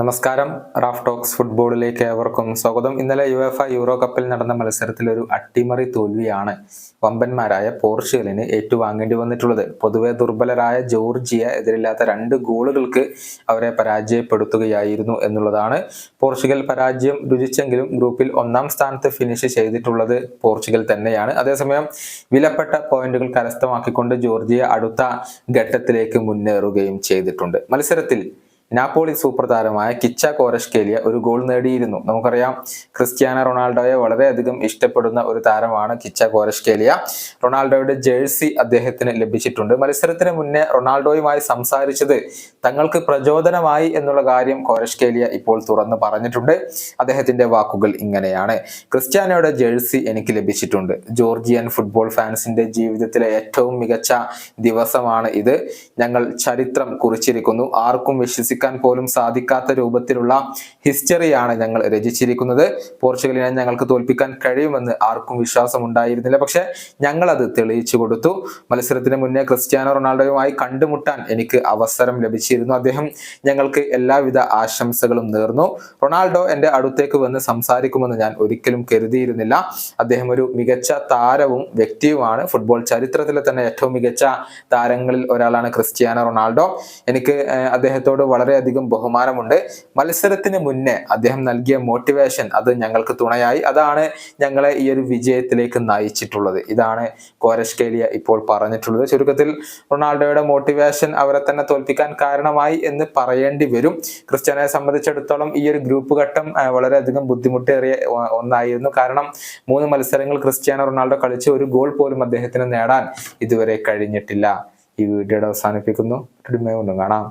നമസ്കാരം. Raf talks ഫുട്ബോളിലേക്ക് ഏവർക്കും സ്വാഗതം. ഇന്നലെ യു എഫ് യൂറോ കപ്പിൽ നടന്ന മത്സരത്തിൽ ഒരു അട്ടിമറി തോൽവിയാണ് വമ്പന്മാരായ പോർച്ചുഗലിന് ഏറ്റുവാങ്ങേണ്ടി വന്നിട്ടുള്ളത്. പൊതുവെ ദുർബലരായ ജോർജിയ എതിരില്ലാത്ത രണ്ട് ഗോളുകൾക്ക് അവരെ പരാജയപ്പെടുത്തുകയായിരുന്നു എന്നുള്ളതാണ് പോർച്ചുഗൽ പരാജയം രുചിച്ചെങ്കിലും ഗ്രൂപ്പിൽ ഒന്നാം സ്ഥാനത്ത് ഫിനിഷ് ചെയ്തിട്ടുള്ളത് പോർച്ചുഗൽ തന്നെയാണ്. അതേസമയം വിലപ്പെട്ട പോയിന്റുകൾ കരസ്ഥമാക്കിക്കൊണ്ട് ജോർജിയ അടുത്ത ഘട്ടത്തിലേക്ക് മുന്നേറുകയും ചെയ്തിട്ടുണ്ട്. മത്സരത്തിൽ നാപ്പോളി സൂപ്പർ താരമായ കിച്ച കോരഷ്കേലിയ ഒരു ഗോൾ നേടിയിരുന്നു. നമുക്കറിയാം ക്രിസ്ത്യാനോ റൊണാൾഡോയെ വളരെയധികം ഇഷ്ടപ്പെടുന്ന ഒരു താരമാണ് കിച്ച കോരഷ്കേലിയ. റൊണാൾഡോയുടെ ജേഴ്സി അദ്ദേഹത്തിന് ലഭിച്ചിട്ടുണ്ട്. മത്സരത്തിന് മുന്നേ റൊണാൾഡോയുമായി സംസാരിച്ചത് തങ്ങൾക്ക് പ്രചോദനമായി എന്നുള്ള കാര്യം കോരഷ്കേലിയ ഇപ്പോൾ തുറന്നു പറഞ്ഞിട്ടുണ്ട്. അദ്ദേഹത്തിന്റെ വാക്കുകൾ ഇങ്ങനെയാണ്. ക്രിസ്ത്യാനോയുടെ ജേഴ്സി എനിക്ക് ലഭിച്ചിട്ടുണ്ട്. ജോർജിയൻ ഫുട്ബോൾ ഫാൻസിന്റെ ജീവിതത്തിലെ ഏറ്റവും മികച്ച ദിവസമാണ് ഇത്. ഞങ്ങൾ ചരിത്രം കുറിച്ചിരിക്കുന്നു. ആർക്കും വിശ്വസിക്കാൻ പോലും സാധിക്കാത്ത രൂപത്തിലുള്ള ഹിസ്റ്ററിയാണ് ഞങ്ങൾ രചിച്ചിരിക്കുന്നത്. പോർച്ചുഗലിനെ ഞങ്ങൾക്ക് തോൽപ്പിക്കാൻ കഴിയുമെന്ന് ആർക്കും വിശ്വാസം ഉണ്ടായിരുന്നില്ല പക്ഷെ ഞങ്ങൾ അത് തെളിയിച്ചു കൊടുത്തു. മത്സരത്തിന് മുന്നേ ക്രിസ്ത്യാനോ റൊണാൾഡോയുമായി കണ്ടുമുട്ടാൻ എനിക്ക് അവസരം ലഭിച്ചിരുന്നു. അദ്ദേഹം ഞങ്ങൾക്ക് എല്ലാവിധ ആശംസകളും നേർന്നു. റൊണാൾഡോ എന്റെ അടുത്തേക്ക് വന്ന് സംസാരിക്കുമെന്ന് ഞാൻ ഒരിക്കലും കരുതിയിരുന്നില്ല. അദ്ദേഹം ഒരു മികച്ച താരവും വ്യക്തിയുമാണ്. ഫുട്ബോൾ ചരിത്രത്തിലെ തന്നെ ഏറ്റവും മികച്ച താരങ്ങളിൽ ഒരാളാണ് ക്രിസ്ത്യാനോ റൊണാൾഡോ. എനിക്ക് അദ്ദേഹത്തോട് അദ്ദേഹത്തോട് വളരെയധികം ബഹുമാനമുണ്ട്. മത്സരത്തിന് മുന്നേ അദ്ദേഹം നൽകിയ മോട്ടിവേഷൻ അത് ഞങ്ങൾക്ക് തുണയായി. അതാണ് ഞങ്ങളെ ഈ ഒരു വിജയത്തിലേക്ക് നയിച്ചിട്ടുള്ളത്. ഇതാണ് കോരഷ്കേലിയ ഇപ്പോൾ പറഞ്ഞിട്ടുള്ളത്. ചുരുക്കത്തിൽ റൊണാൾഡോയുടെ മോട്ടിവേഷൻ അവരെ തന്നെ തോൽപ്പിക്കാൻ കാരണമായി എന്ന് പറയേണ്ടി വരും. ക്രിസ്ത്യാനെ സംബന്ധിച്ചിടത്തോളം ഈ ഒരു ഗ്രൂപ്പ് ഘട്ടം വളരെയധികം ബുദ്ധിമുട്ടേറിയ ഒന്നായിരുന്നു. കാരണം മൂന്ന് മത്സരങ്ങൾ ക്രിസ്ത്യാനോ റൊണാൾഡോ കളിച്ച് ഒരു ഗോൾ പോലും അദ്ദേഹത്തിന് നേടാൻ ഇതുവരെ കഴിഞ്ഞിട്ടില്ല. ഈ വീഡിയോയുടെ അവസാനിപ്പിക്കുന്നു. കാണാം.